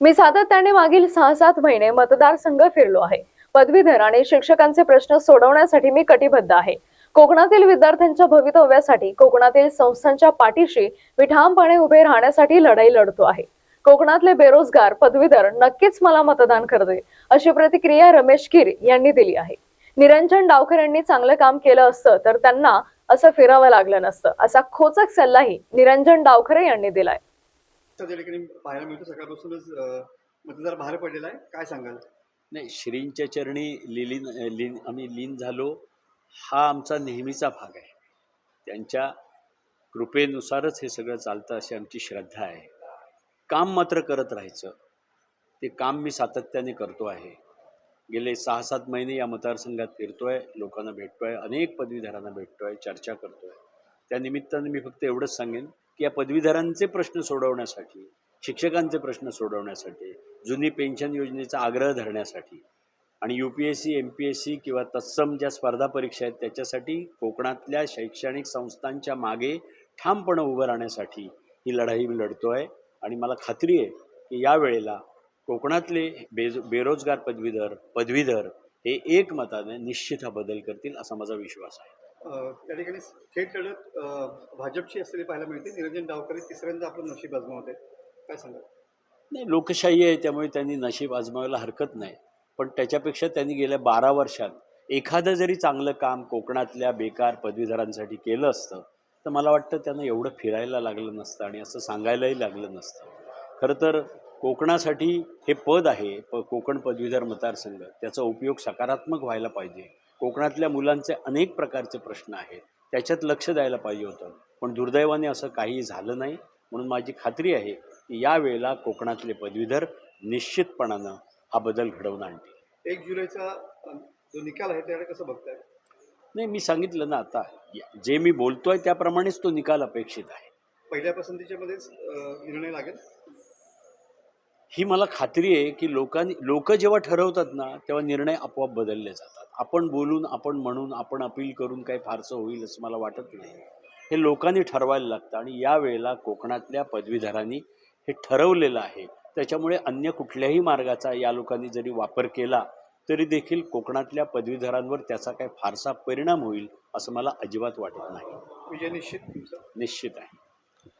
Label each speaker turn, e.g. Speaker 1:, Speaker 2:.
Speaker 1: मी सातत्याने मागील सहा सात महिने मतदारसंघ फिरलो आहे. पदवीधर आणि शिक्षकांचे प्रश्न सोडवण्यासाठी मी कटिबद्ध आहे. कोकणातील विद्यार्थ्यांच्या भवितव्यासाठी कोकणातील संस्थांच्या पाठीशी मी ठामपणे उभे राहण्यासाठी लढाई लढतो आहे. कोकणातले बेरोजगार पदवीधर नक्कीच मला मतदान करतील अशी प्रतिक्रिया रमेश कीर यांनी दिली आहे. निरंजन डावकर यांनी चांगलं काम केलं असतं तर त्यांना असं फिरावं लागलं नसतं असा खोचक सल्लाही निरंजन डावखरे यांनी दिलाय.
Speaker 2: त्या ठिकाणी पाहायला मिळतो. सकाळपासूनच मतदार बाहेर पडलेला आहे. काय सांगाल?
Speaker 3: नाही श्रींच्या चरणी लिलीन लीन आम्ही लीन झालो. हा आमचा नेहमीचा भाग आहे. त्यांच्या कृपेनुसारच हे सगळं चालतं अशी आमची श्रद्धा आहे. काम मात्र करत राहायचं. ते काम मी सातत्याने करतो आहे. गेले सहा सात महिने या मतदारसंघात फिरतोय लोकांना भेटतोय अनेक पदवीधरांना भेटतोय चर्चा करतोय. त्या निमित्ताने मी फक्त एवढंच सांगेन की या पदवीधरांचे प्रश्न सोडवण्यासाठी शिक्षकांचे प्रश्न सोडवण्यासाठी जुनी पेन्शन योजनेचा आग्रह धरण्यासाठी आणि U P S C M P S C किंवा तत्सम ज्या स्पर्धा परीक्षा आहेत त्याच्यासाठी कोकणातल्या शैक्षणिक संस्थांच्या मागे ठामपणे उभं राहण्यासाठी ही लढाई मी लढतो आहे आणि मला खात्री आहे की यावेळेला कोकणातले बेज बेरोजगार पदवीधर पदवीधर हे एकमताने निश्चित हा बदल करतील असा माझा विश्वास आहे.
Speaker 2: त्या ठिकाणी थेट लढत भाजपची असलेली पाहायला मिळते. निरंजन डावकरे तिसऱ्यांदा आपलं नशीब आजमावत काय सांगाल?
Speaker 3: नाही लोकशाही आहे त्यामुळे त्यांनी नशीब आजमावायला हरकत नाही. पण त्याच्यापेक्षा त्यांनी गेल्या बारा वर्षात एखादं जरी चांगलं काम कोकणातल्या बेकार पदवीधरांसाठी केलं असतं तर मला वाटतं त्यांना एवढं फिरायला लागलं नसतं आणि असं सांगायलाही लागलं नसतं. खरं तर कोकणासाठी हे पद आहे प कोकण पदवीधर मतदारसंघ. त्याचा उपयोग सकारात्मक व्हायला पाहिजे. कोकणातल्या मुलांचे अनेक प्रकारचे प्रश्न आहेत. त्याच्यात लक्ष द्यायला पाहिजे होतं. पण दुर्दैवाने असं काही झालं नाही. म्हणून माझी खात्री आहे की यावेळेला कोकणातले पदवीधर निश्चितपणानं हा बदल घडवून आणतील.
Speaker 2: एक जुलैचा जो निकाल आहे त्याकडे कसं बघताय?
Speaker 3: नाही मी सांगितलं ना आता जे मी बोलतोय त्याप्रमाणेच तो निकाल अपेक्षित आहे.
Speaker 2: पहिल्या पसंतीच्या मध्येच अं, निर्णय लागेल?
Speaker 3: ही मला खात्री आहे की लोकांनी लोक जेव्हा ठरवतात ना तेव्हा निर्णय आपोआप बदलले जातात. आपण बोलून आपण म्हणून आपण अपील करून काही फारसं होईल असं मला वाटत नाही. हे लोकांनी ठरवायला लागतं आणि यावेळेला कोकणातल्या पदवीधरांनी हे ठरवलेलं आहे. त्याच्यामुळे अन्य कुठल्याही मार्गाचा या लोकांनी जरी वापर केला तरी देखील कोकणातल्या पदवीधरांवर त्याचा काही फारसा परिणाम होईल असं मला अजिबात वाटत नाही.
Speaker 2: निश्चित
Speaker 3: निश्चित आहे.